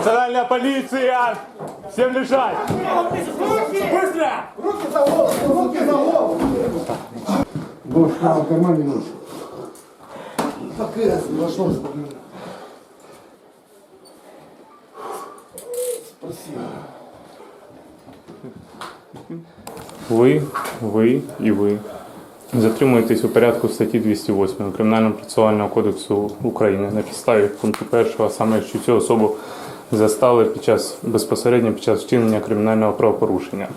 Национальная полиция! Всем лежать! Быстро! Руки за голову! Руки за голову! Нож в кармане нож. Покрылся, нашлось. Спасибо. Ви, ви і ви затримуєтесь у порядку статті 208 Кримінального процесуального кодексу України на підставі пункту 1, а саме, що цю особу застали під час безпосередньо під час вчинення кримінального правопорушення.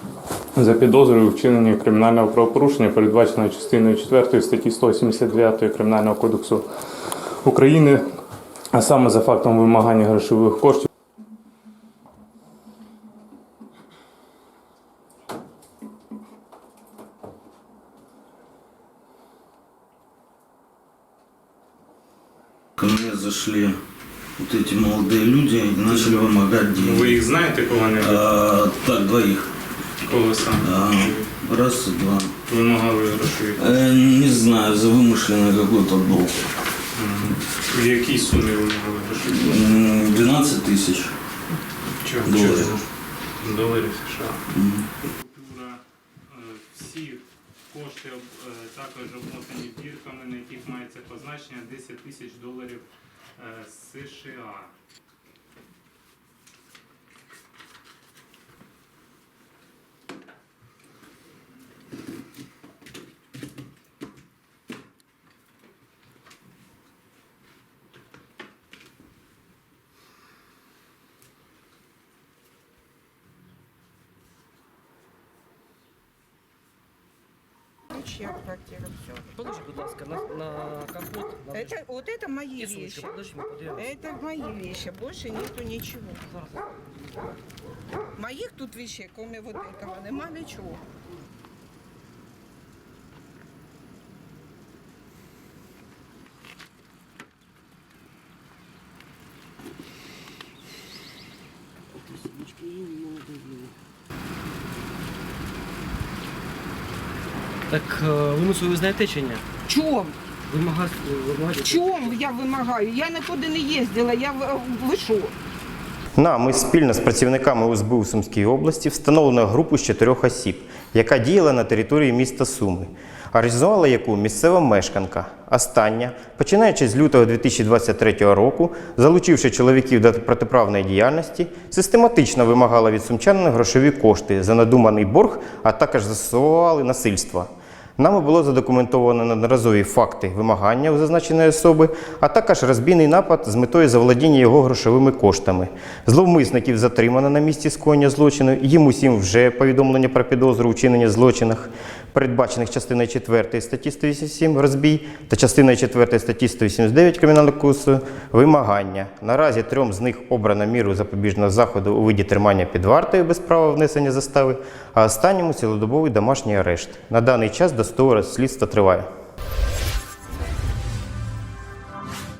За підозрою у вчиненні кримінального правопорушення, передбаченого частиною 4 статті 179 Кримінального кодексу України, а саме за фактом вимагання грошових коштів. Зашли вот эти молодые люди и начали вымогать деньги. їх знаєте коли-небудь? А, так, двоих. Коли саме? А, раз и два. Вимагали грошові. Э, не знаю, за вымышленный какой-то долг. В якій сумі вимагали грошові? М, 12 тысяч. Чого? Доларів. Чого? Доларів США. Купюра е, всі кошти об- е, також обмотані бірками, на яких мається позначення 10 тисяч доларів е, США. Ключи от квартиры, все. Положи, будь ласка, на, на капот. На Это, вот это мои І вещи. ми подивимося. Это мои вещи, больше нету ничего. Моих тут вещей, кроме вот этого, нема ничего. Так е, вимусу ви знаєте чи ні? Чем? Вимагати, вимагати. Чем я вимагаю? Я нікуди не їздила, я в- ви що? Нами спільно з працівниками СБУ у Сумській області встановлено групу з чотирьох осіб, яка діяла на території міста Суми. Організувала яку місцева мешканка. Остання, починаючи з лютого 2023 року, залучивши чоловіків до протиправної діяльності, систематично вимагала від сумчанина грошові кошти за надуманий борг, а також застосовували насильство. Нами було задокументовано неодноразові факти вимагання у зазначеної особи, а також розбійний напад з метою заволодіння його грошовими коштами. Зловмисників затримано на місці скоєння злочину. Їм усім вже повідомлення про підозру у вчиненні злочинах, передбачених частиною 4 статті 187 розбій та частиною 4 статті 189 Кримінального кодексу вимагання. Наразі трьом з них обрано міру запобіжного заходу у виді тримання під вартою без права внесення застави, а останньому цілодобовий домашній арешт. На даний час досудове слідство триває.